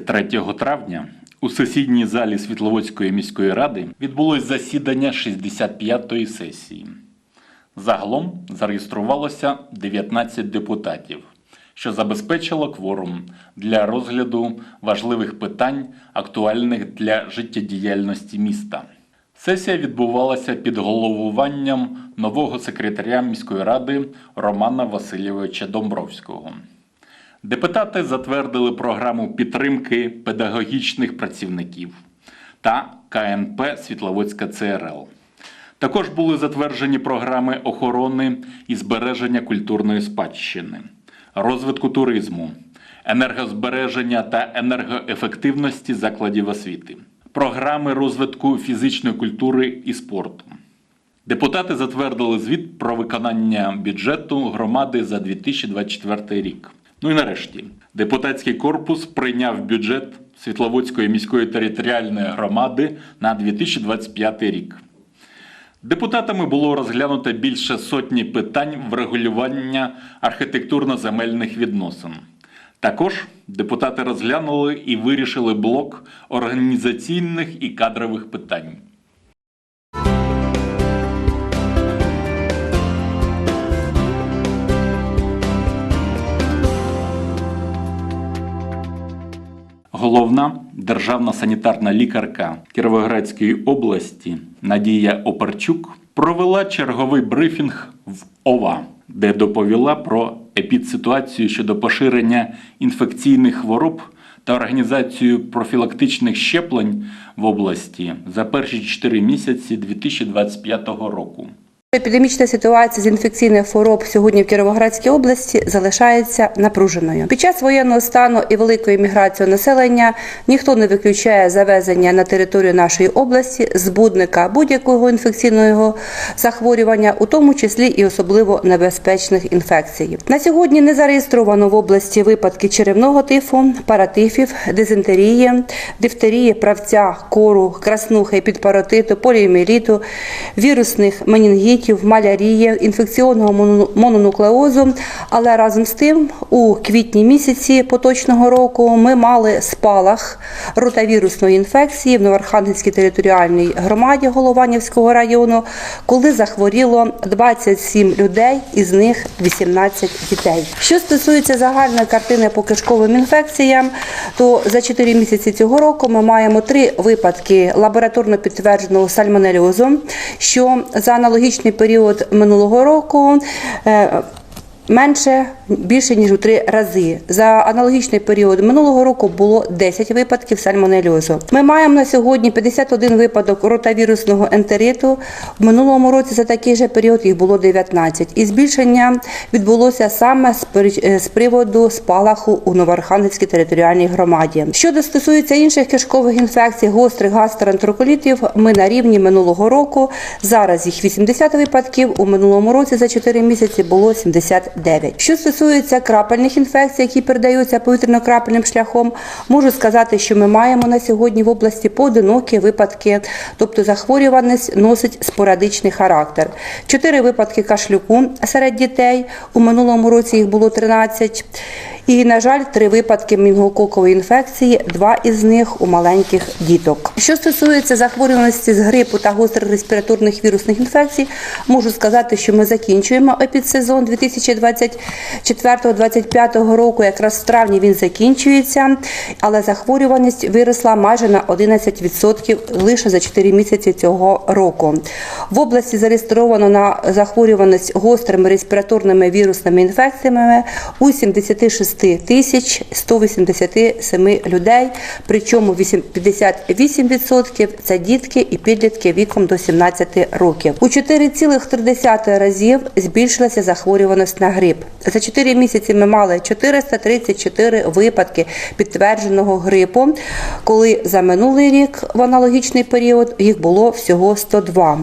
3 травня у сесійній залі Світловодської міської ради відбулось засідання 65-ї сесії. Загалом зареєструвалося 19 депутатів, що забезпечило кворум для розгляду важливих питань, актуальних для життєдіяльності міста. Сесія відбувалася під головуванням нового секретаря міської ради Романа Васильовича Домбровського. Депутати затвердили програму підтримки педагогічних працівників та КНП Світловодська ЦРЛ. Також були затверджені програми охорони і збереження культурної спадщини, розвитку туризму, енергозбереження та енергоефективності закладів освіти, програми розвитку фізичної культури і спорту. Депутати затвердили звіт про виконання бюджету громади за 2024 рік. Ну і нарешті, депутатський корпус прийняв бюджет Світловодської міської територіальної громади на 2025 рік. Депутатами було розглянуто більше сотні питань врегулювання архітектурно-земельних відносин. Також депутати розглянули і вирішили блок організаційних і кадрових питань. Головна державна санітарна лікарка Кіровоградської області Надія Оперчук провела черговий брифінг в ОВА, де доповіла про епідситуацію щодо поширення інфекційних хвороб та організацію профілактичних щеплень в області за перші 4 місяці 2025 року. Епідемічна ситуація з інфекційних хвороб сьогодні в Кіровоградській області залишається напруженою. Під час воєнного стану і великої міграції населення ніхто не виключає завезення на територію нашої області збудника будь-якого інфекційного захворювання, у тому числі і особливо небезпечних інфекцій. На сьогодні не зареєстровано в області випадки черевного тифу, паратифів, дизентерії, дифтерії, правця, кору, краснухи, підпаротиту, поліоміеліту, вірусних менінгітів, малярії, інфекційного мононуклеозу. Але разом з тим, у квітні місяці поточного року ми мали спалах ротавірусної інфекції в Новоархангельській територіальній громаді Голованівського району, коли захворіло 27 людей, із них 18 дітей. Що стосується загальної картини по кишковим інфекціям, то за 4 місяці цього року ми маємо три випадки лабораторно підтвердженого сальмонельозу, що за аналогічний період минулого року. Менше більше ніж у три рази. За аналогічний період минулого року було 10 випадків сальмонельозу. Ми маємо на сьогодні 51 випадок ротавірусного ентериту. В минулому році за такий же період їх було 19. І збільшення відбулося саме е, з приводу спалаху у Новоархангельській територіальній громаді. Щодо стосується інших кишкових інфекцій, гострих гастроентероколітів, ми на рівні минулого року. Зараз їх 80 випадків. У минулому році за 4 місяці було 79. Що стосується крапельних інфекцій, які передаються повітряно-крапельним шляхом, можу сказати, що ми маємо на сьогодні в області поодинокі випадки, тобто захворюваність носить спорадичний характер. Чотири випадки кашлюку серед дітей. У минулому році їх було 13. І, на жаль, три випадки мінгококової інфекції, два із них у маленьких діток. Що стосується захворюваності з грипу та гострих респіраторних вірусних інфекцій, можу сказати, що ми закінчуємо епідсезон 2024-2025 року. Якраз в травні він закінчується, але захворюваність виросла майже на 11% лише за 4 місяці цього року. В області зареєстровано на захворюваність гострими респіраторними вірусними інфекціями у 76 тисяч 187 людей, причому 8 58% – це дітки і підлітки віком до 17 років. У 4,3 разів збільшилася захворюваність на грип. За 4 місяці ми мали 434 випадки підтвердженого грипу, коли за минулий рік в аналогічний період їх було всього 102.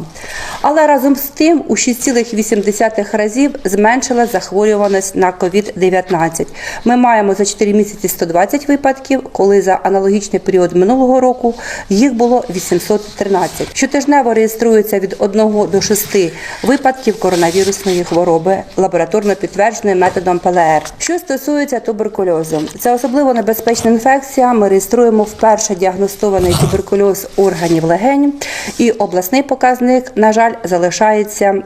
Але разом з тим у 6,8 разів зменшила захворюваність на COVID-19. Ми маємо за 4 місяці 120 випадків, коли за аналогічний період минулого року їх було 813. Щотижнево реєструється від 1 до 6 випадків коронавірусної хвороби лабораторно підтвердженою методом ПЛР. Що стосується туберкульозу, це особливо небезпечна інфекція. Ми реєструємо вперше діагностований туберкульоз органів легень, і обласний показник, на жаль, залишається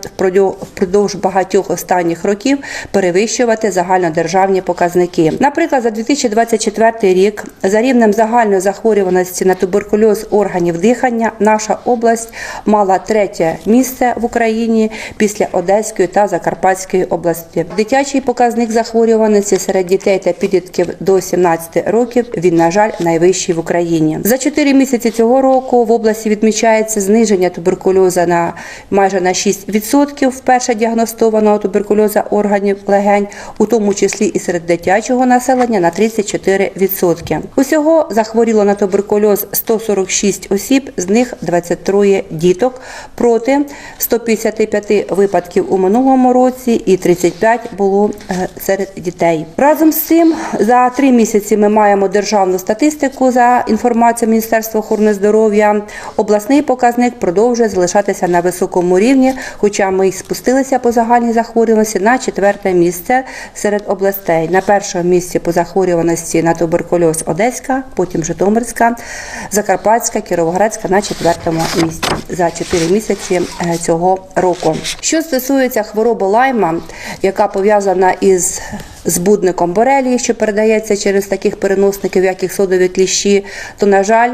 впродовж багатьох останніх років перевищувати загальнодержавні показники. Наприклад, за 2024 рік за рівнем загальної захворюваності на туберкульоз органів дихання наша область мала третє місце в Україні після Одеської та Закарпатської області. Дитячий показник захворюваності серед дітей та підлітків до 17 років він, на жаль, найвищий в Україні. За 4 місяці цього року в області відмічається зниження туберкульозу на майже на 6% вперше діагностованого туберкульозу органів легень, у тому числі і серед дитячого населення на 34%. Усього захворіло на туберкульоз 146 осіб, з них 23 діток проти 155 випадків у минулому році і 35 було е, серед дітей. Разом з цим за три місяці ми маємо державну статистику за інформацією Міністерства охорони здоров'я. Обласний показник продовжує залишатися на високому рівні, хоча ми спустилися по загальній захворюваності на четверте місце серед областей. На першому місці по захворюваності на туберкульоз Одеська, потім Житомирська, Закарпатська, Кіровоградська на четвертому місці за 4 місяці е, цього року. Що стосується хвороби лайма, яка пов'язана із збудником борелії, що передається через таких переносників, як і содові кліщі, то на жаль.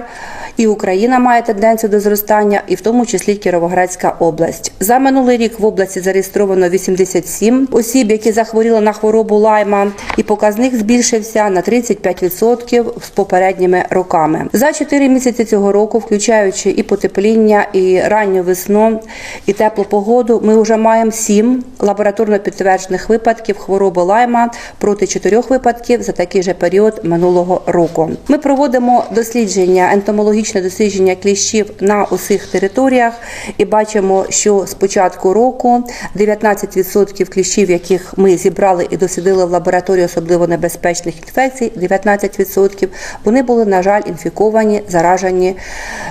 І Україна має тенденцію до зростання, і в тому числі Кіровоградська область. За минулий рік в області зареєстровано 87 осіб, які захворіли на хворобу лайма, і показник збільшився на 35% з попередніми роками. За 4 місяці цього року, включаючи і потепління, і ранню весну, і теплу погоду, ми вже маємо 7 лабораторно підтверджених випадків хвороби лайма проти 4 випадків за такий же період минулого року. Ми проводимо дослідження ентомологічне дослідження кліщів на усіх територіях і бачимо, що з початку року 19% кліщів, яких ми зібрали і дослідили в лабораторії особливо небезпечних інфекцій, 19% вони були, на жаль, інфіковані, заражені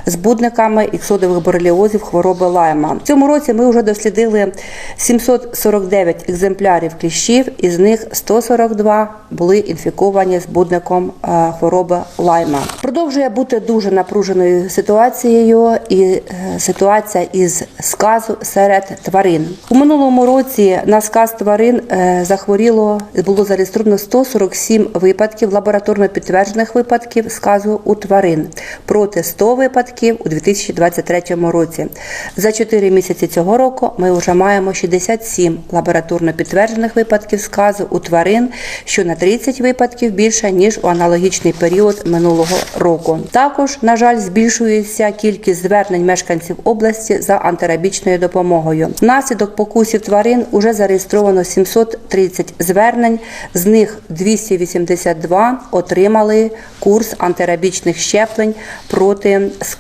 збудниками іксодових бореліозів хвороби лайма. В цьому році ми вже дослідили 749 екземплярів кліщів, із них 142 були інфіковані збудником е, хвороби лайма. Продовжує бути дуже напруженою ситуацією і е, ситуація із сказу серед тварин. У минулому році на сказ тварин е, захворіло було зареєстровано 147 випадків лабораторно підтверджених випадків сказу у тварин проти 100 випадків у 2023 році. За 4 місяці цього року ми вже маємо 67 лабораторно підтверджених випадків сказу у тварин, що на 30 випадків більше ніж у аналогічний період минулого року. Також, на жаль, збільшується кількість звернень мешканців області за антирабічною допомогою. Внаслідок покусів тварин уже зареєстровано 730 звернень, з них 282 отримали курс антирабічних щеплень проти сказу.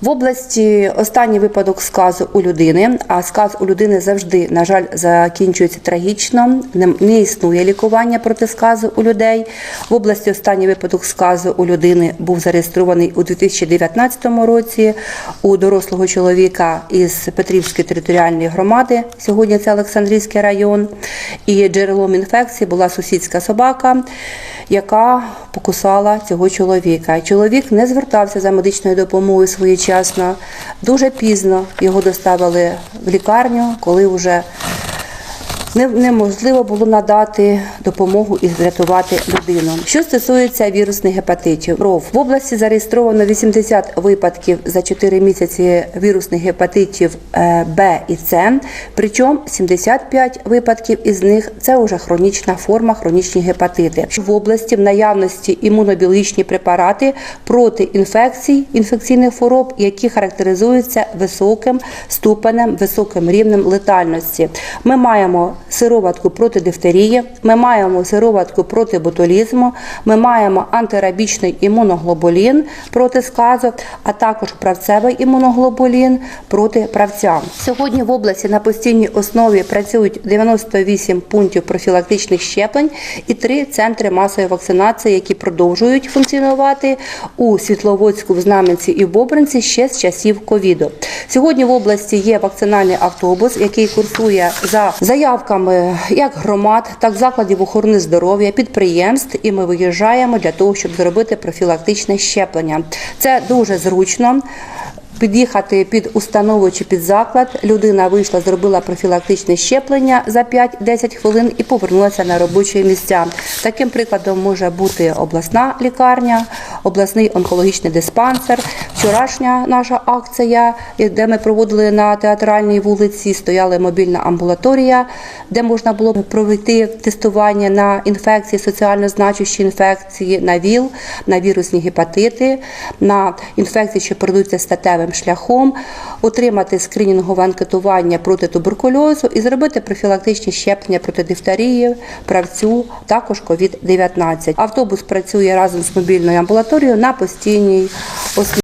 В області останній випадок сказу у людини, а сказ у людини завжди, на жаль, закінчується трагічно. Не існує лікування проти сказу у людей. В області останній випадок сказу у людини був зареєстрований у 2019 році у дорослого чоловіка із Петрівської територіальної громади. Сьогодні це Олександрійський район. І джерелом інфекції була сусідська собака, яка покусала цього чоловіка. Чоловік не звертався за медичною допомогою своєчасно. Дуже пізно його доставили в лікарню, коли вже неможливо було надати допомогу і врятувати людину. Що стосується вірусних гепатитів, РОВ в області зареєстровано 80 випадків за 4 місяці вірусних гепатитів е, Б і С, причому 75 випадків із них це вже хронічна форма, хронічні гепатити. В області в наявності імунобіологічні препарати проти інфекцій, інфекційних хвороб, які характеризуються високим ступенем, високим рівнем летальності. Ми маємо сироватку проти дифтерії, ми маємо сироватку проти ботулізму, ми маємо антирабічний імуноглобулін проти сказу, а також правцевий імуноглобулін проти правця. Сьогодні в області на постійній основі працюють 98 пунктів профілактичних щеплень і три центри масової вакцинації, які продовжують функціонувати у Світловодську, в Знам'янці і в Бобринці ще з часів ковіду. Сьогодні в області є вакцинальний автобус, який курсує за заявками як громад, так закладів охорони здоров'я, підприємств. І ми виїжджаємо для того, щоб зробити профілактичне щеплення. Це дуже зручно. Під'їхати під установу чи під заклад. Людина вийшла, зробила профілактичне щеплення за 5-10 хвилин і повернулася на робочі місця. Таким прикладом може бути обласна лікарня, обласний онкологічний диспансер. Вчорашня наша акція, де ми проводили на театральній вулиці, стояла мобільна амбулаторія, де можна було провести тестування на інфекції, соціально значущі інфекції, на ВІЛ, на вірусні гепатити, на інфекції, що передаються статевим шляхом, отримати скринінгове анкетування проти туберкульозу і зробити профілактичні щеплення проти дифтерії, правцю, також COVID-19. Автобус працює разом з мобільною амбулаторією на постійній основі. –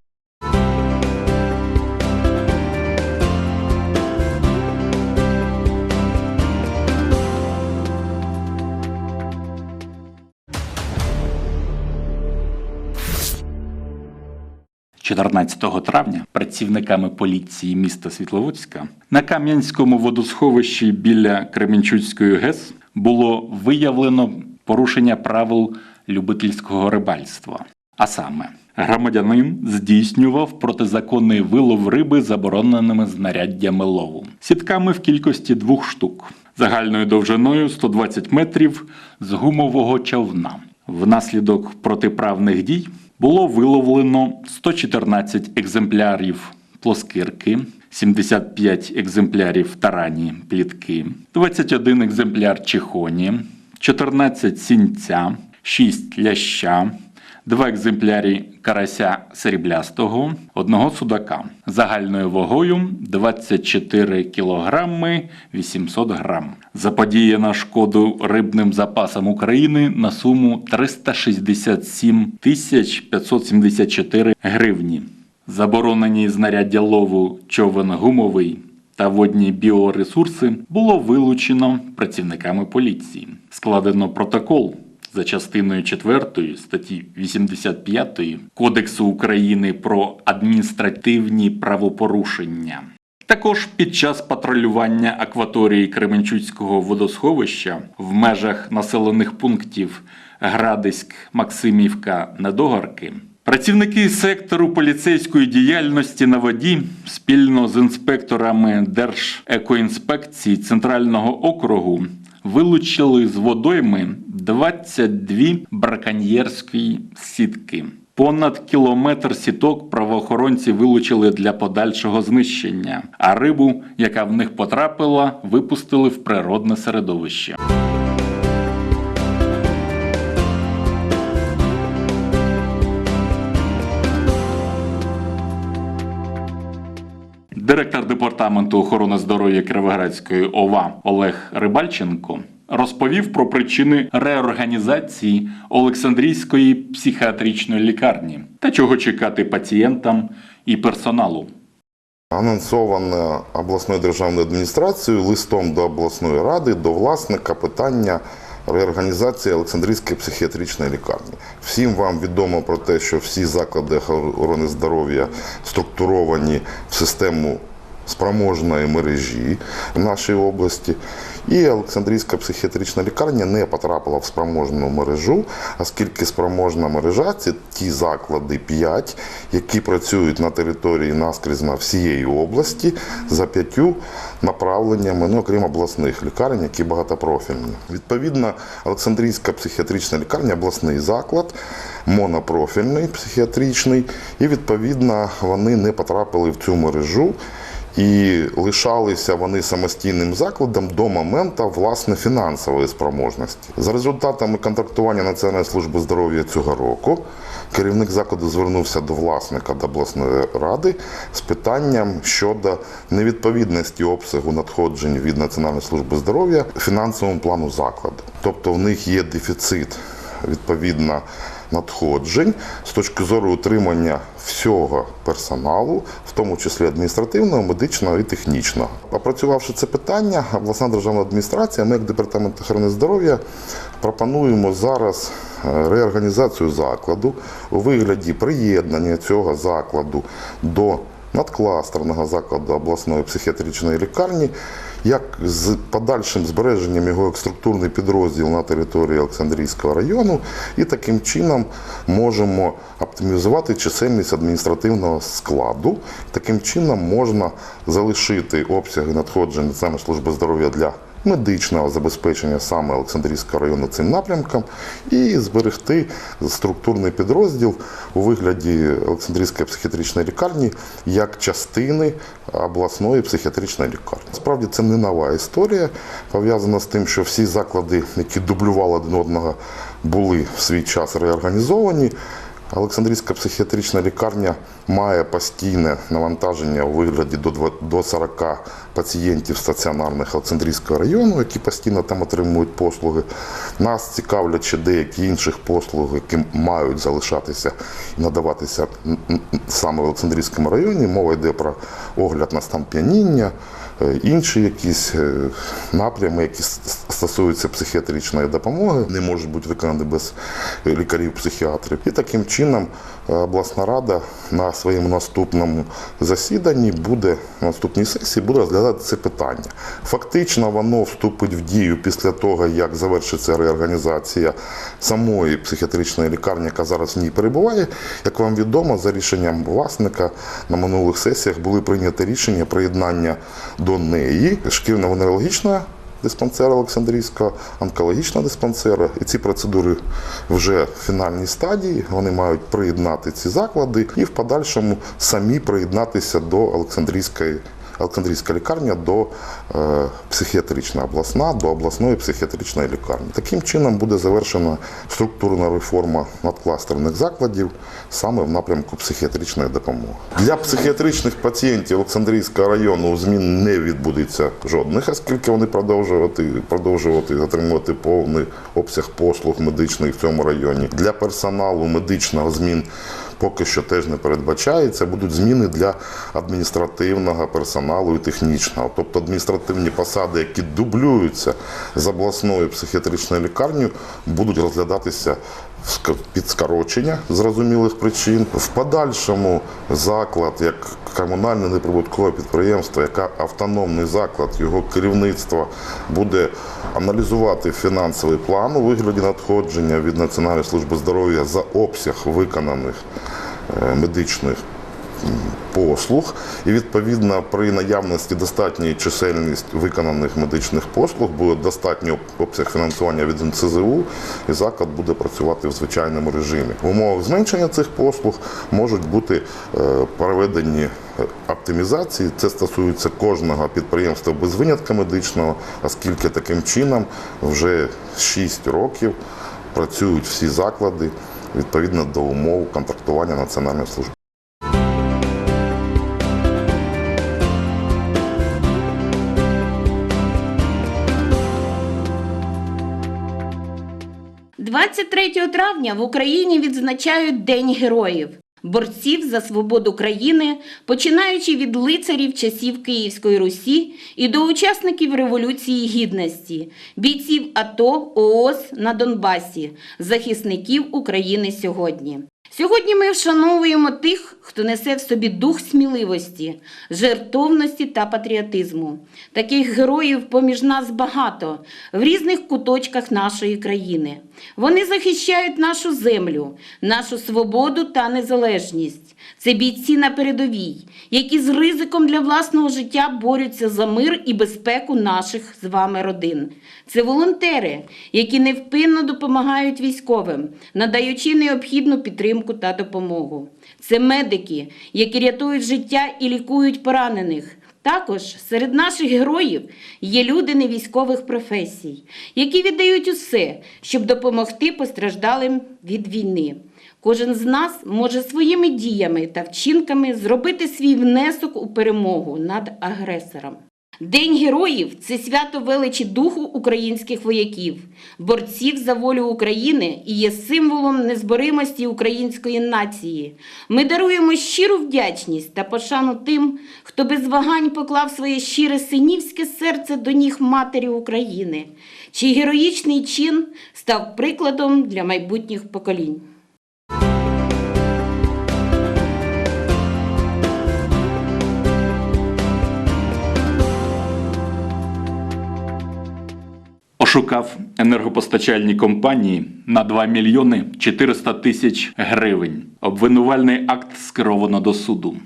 14 травня працівниками поліції міста Світловодська на Кам'янському водосховищі біля Кременчуцької ГЕС було виявлено порушення правил любительського рибальства. А саме, громадянин здійснював протизаконний вилов риби забороненими знаряддями лову, сітками в кількості двох штук, загальною довжиною 120 метрів з гумового човна. Внаслідок протиправних дій було виловлено 114 екземплярів плоскирки, 75 екземплярів тарані плітки, 21 екземпляр чихоні, 14 сінця, 6 ляща, два екземплярі карася сріблястого, одного судака загальною вагою 24 кілограми 800 грам. Заподіяна шкоду рибним запасам України на суму 367 тисяч 574 гривні. Заборонені знаряддя лову човен гумовий та водні біоресурси було вилучено працівниками поліції. Складено протокол за частиною 4 статті 85 Кодексу України про адміністративні правопорушення. Також під час патрулювання акваторії Кременчуцького водосховища в межах населених пунктів Градиськ, Максимівка, Недогарки Працівники сектору поліцейської діяльності на воді спільно з інспекторами Держекоінспекції Центрального округу вилучили з водойми 22 браконьєрські сітки. Понад кілометр сіток правоохоронці вилучили для подальшого знищення, а рибу, яка в них потрапила, випустили в природне середовище. Директор департаменту охорони здоров'я Кіровоградської ОВА Олег Рибальченко розповів про причини реорганізації Олександрійської психіатричної лікарні та чого чекати пацієнтам і персоналу. Анонсоване обласною державною адміністрацією листом до обласної ради до власника питання реорганізації Олександрійської психіатричної лікарні. Всім вам відомо про те, що всі заклади охорони здоров'я структуровані в систему спроможної мережі в нашій області. І Олександрійська психіатрична лікарня не потрапила в спроможну мережу, оскільки спроможна мережа це ті заклади 5, які працюють на території наскрізно всієї області за п'ятью направленнями, ну, окрім обласних лікарень, які багатопрофільні. Відповідно, Олександрійська психіатрична лікарня обласний заклад, монопрофільний психіатричний, і відповідно вони не потрапили в цю мережу. І лишалися вони самостійним закладом до моменту власне фінансової спроможності. За результатами контрактування Національної служби здоров'я цього року керівник закладу звернувся до власника до обласної ради з питанням щодо невідповідності обсягу надходжень від Національної служби здоров'я фінансовому плану закладу. Тобто в них є дефіцит відповідно надходжень з точки зору утримання всього персоналу, в тому числі адміністративного, медичного і технічного. Опрацювавши це питання, обласна державна адміністрація, ми як департамент охорони здоров'я пропонуємо зараз е, реорганізацію закладу у вигляді приєднання цього закладу до надкластерного закладу обласної психіатричної лікарні, як з подальшим збереженням його як структурний підрозділ на території Олександрійського району, і таким чином можемо оптимізувати чисельність адміністративного складу. Таким чином можна залишити обсяги надходжень Національної служби здоров'я для медичного забезпечення саме Олександрійського району цим напрямком і зберегти структурний підрозділ у вигляді Олександрійської психіатричної лікарні як частини обласної психіатричної лікарні. Справді це не нова історія, пов'язана з тим, що всі заклади, які дублювали один одного, були в свій час реорганізовані. Олександрійська психіатрична лікарня має постійне навантаження у вигляді до 40 пацієнтів стаціонарних Олександрійського району, які постійно там отримують послуги. Нас цікавлять ще деякі інших послуг, які мають залишатися і надаватися саме в Олександрійському районі. Мова йде про огляд на стан п'яніння, інші якісь е, напрями, які стосуються психіатричної допомоги, не можуть бути виконані без е, лікарів-психіатрів. І таким чином е, обласна рада на своєму наступному засіданні буде на наступній сесії буде розглядати це питання. Фактично воно вступить в дію після того, як завершиться реорганізація самої психіатричної лікарні, яка зараз в ній перебуває. Як вам відомо, за рішенням власника на минулих сесіях були прийняті рішення приєднання до неї шкільно-венерологічна диспансера Олександрійського, онкологічна диспансера. І ці процедури вже в фінальній стадії. Вони мають приєднати ці заклади і в подальшому самі приєднатися до Олександрійської. Олександрійська лікарня до е, психіатрична обласна, до обласної психіатричної лікарні. Таким чином буде завершена структурна реформа надкластерних закладів саме в напрямку психіатричної допомоги. Для психіатричних пацієнтів Олександрійського району змін не відбудеться жодних, оскільки вони продовжувати, продовжувати отримувати повний обсяг послуг медичних в цьому районі. Для персоналу медичного змін поки що теж не передбачається. Будуть зміни для адміністративного персоналу і технічного, тобто адміністративні посади, які дублюються з обласною психіатричною лікарнею, будуть розглядатися під скорочення зрозумілих причин. В подальшому заклад як комунальне неприбуткове підприємство, яка автономний заклад, його керівництво буде аналізувати фінансовий план у вигляді надходження від Національної служби здоров'я за обсяг виконаних е, медичних послуг, і відповідно при наявності достатньої чисельність виконаних медичних послуг буде достатній об- обсяг фінансування від НСЗУ, і заклад буде працювати в звичайному режимі. В умовах зменшення цих послуг можуть бути е, проведені е, оптимізації. Це стосується кожного підприємства без винятка медичного, оскільки таким чином вже 6 років працюють всі заклади відповідно до умов контрактування національної служби. – 23 травня в Україні відзначають День героїв, борців за свободу країни, починаючи від лицарів часів Київської Русі і до учасників Революції Гідності, бійців АТО, ООС на Донбасі, захисників України сьогодні. Сьогодні ми вшановуємо тих, хто несе в собі дух сміливості, жертовності та патріотизму. Таких героїв поміж нас багато в різних куточках нашої країни. Вони захищають нашу землю, нашу свободу та незалежність. Це бійці на передовій, які з ризиком для власного життя борються за мир і безпеку наших з вами родин. Це волонтери, які невпинно допомагають військовим, надаючи необхідну підтримку та допомогу. Це медики, які рятують життя і лікують поранених. Також серед наших героїв є люди невійськових професій, які віддають усе, щоб допомогти постраждалим від війни. Кожен з нас може своїми діями та вчинками зробити свій внесок у перемогу над агресором. День героїв це свято величі духу українських вояків, борців за волю України і є символом незборимості української нації. Ми даруємо щиру вдячність та пошану тим, хто без вагань поклав своє щире синівське серце до ніг матері України, чий героїчний чин став прикладом для майбутніх поколінь. Ошукав енергопостачальні компанії на 2 мільйони 400 тисяч гривень. Обвинувальний акт скеровано до суду.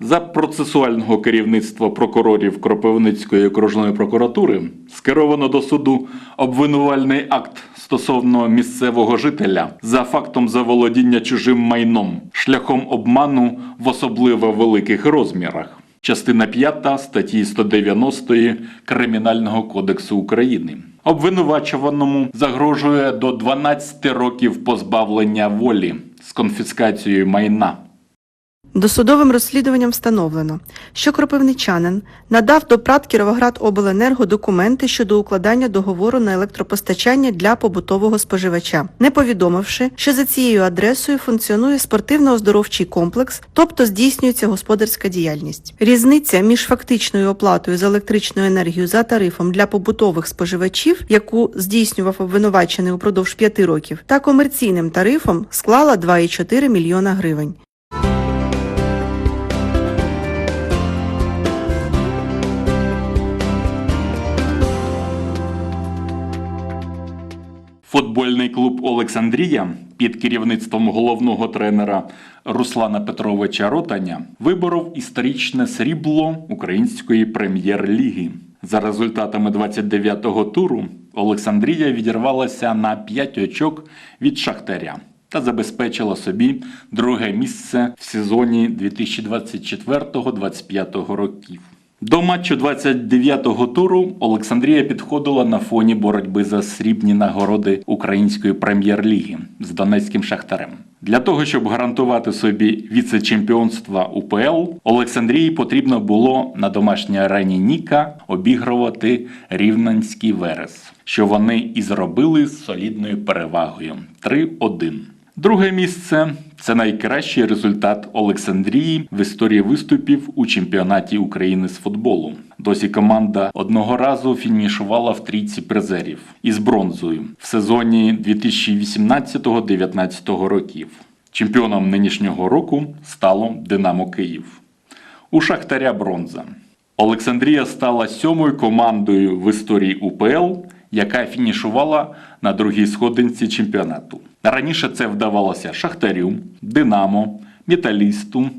За процесуального керівництва прокурорів Кропивницької окружної прокуратури скеровано до суду обвинувальний акт стосовно місцевого жителя за фактом заволодіння чужим майном шляхом обману в особливо великих розмірах. Частина 5 статті 190 Кримінального кодексу України. Обвинувачуваному загрожує до 12 років позбавлення волі з конфіскацією майна. Досудовим розслідуванням встановлено, що кропивничанин надав до ПРАТ Кіровоградобленерго документи щодо укладання договору на електропостачання для побутового споживача, не повідомивши, що за цією адресою функціонує спортивно-оздоровчий комплекс, тобто здійснюється господарська діяльність. Різниця між фактичною оплатою за електричну енергію за тарифом для побутових споживачів, яку здійснював обвинувачений упродовж п'яти років, та комерційним тарифом склала 2,4 мільйона гривень. Футбольний клуб Олександрія під керівництвом головного тренера Руслана Петровича Ротаня виборов історичне срібло української прем'єр-ліги. За результатами 29-го туру Олександрія відірвалася на 5 очок від Шахтаря та забезпечила собі друге місце в сезоні 2024-2025 років. До матчу 29-го туру Олександрія підходила на фоні боротьби за срібні нагороди української прем'єр-ліги з Донецьким Шахтарем. Для того, щоб гарантувати собі віце-чемпіонства УПЛ, Олександрії потрібно було на домашній арені Ніка обігрувати рівненський Верес, що вони і зробили з солідною перевагою 3-1. Друге місце це найкращий результат Олександрії в історії виступів у чемпіонаті України з футболу. Досі команда одного разу фінішувала в трійці призерів із бронзою в сезоні 2018-19 років. Чемпіоном нинішнього року стало Динамо Київ. У Шахтаря бронза. Олександрія стала сьомою командою в історії УПЛ, яка фінішувала на другій сходинці чемпіонату. Раніше це вдавалося Шахтарю, Динамо, Металісту,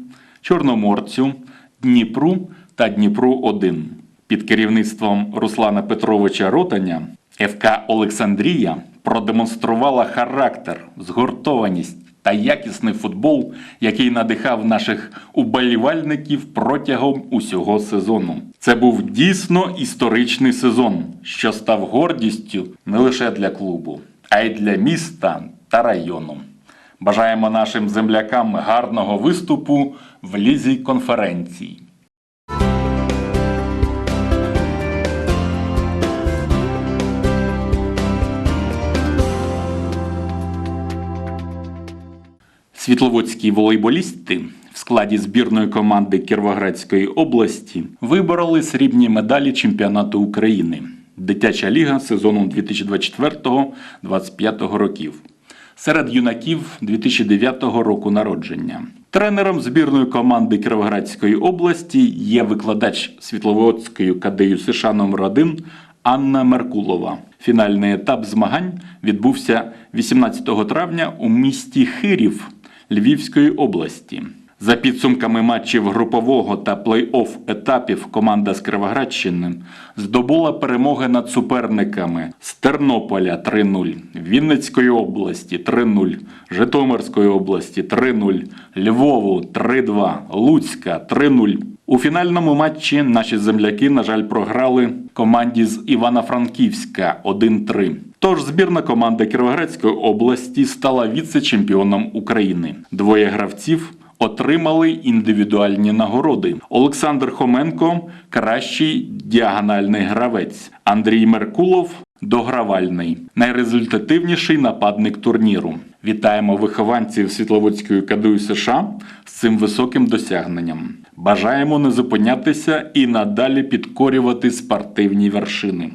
Чорноморцю, Дніпру та Дніпру 1 Під керівництвом Руслана Петровича Ротаня ФК Олександрія продемонструвала характер, згуртованість та якісний футбол, який надихав наших уболівальників протягом усього сезону. Це був дійсно історичний сезон, що став гордістю не лише для клубу, а й для міста та району. Бажаємо нашим землякам гарного виступу в лізі конференцій. Світловодські волейболісти в складі збірної команди Кіровоградської області вибороли срібні медалі чемпіонату України. Дитяча ліга сезону 2024-2025 років. Серед юнаків 2009 року народження. Тренером збірної команди Кіровоградської області є викладач Світловодської КДЮ США номер 1 Анна Меркулова. Фінальний етап змагань відбувся 18 травня у місті Хирів Львівської області. За підсумками матчів групового та плей-офф етапів команда з Кривоградщини здобула перемоги над суперниками з Тернополя 3-0, Вінницької області 3-0, Житомирської області 3-0, Львову 3-2, Луцька 3-0. У фінальному матчі наші земляки, на жаль, програли команді з Івано-Франківська 1-3. Тож збірна команда Кіровоградської області стала віце-чемпіоном України. Двоє гравців отримали індивідуальні нагороди. Олександр Хоменко кращий діагональний гравець, Андрій Меркулов догравальний, найрезультативніший нападник турніру. Вітаємо вихованців Світловодської КДУ США з цим високим досягненням. Бажаємо не зупинятися і надалі підкорювати спортивні вершини.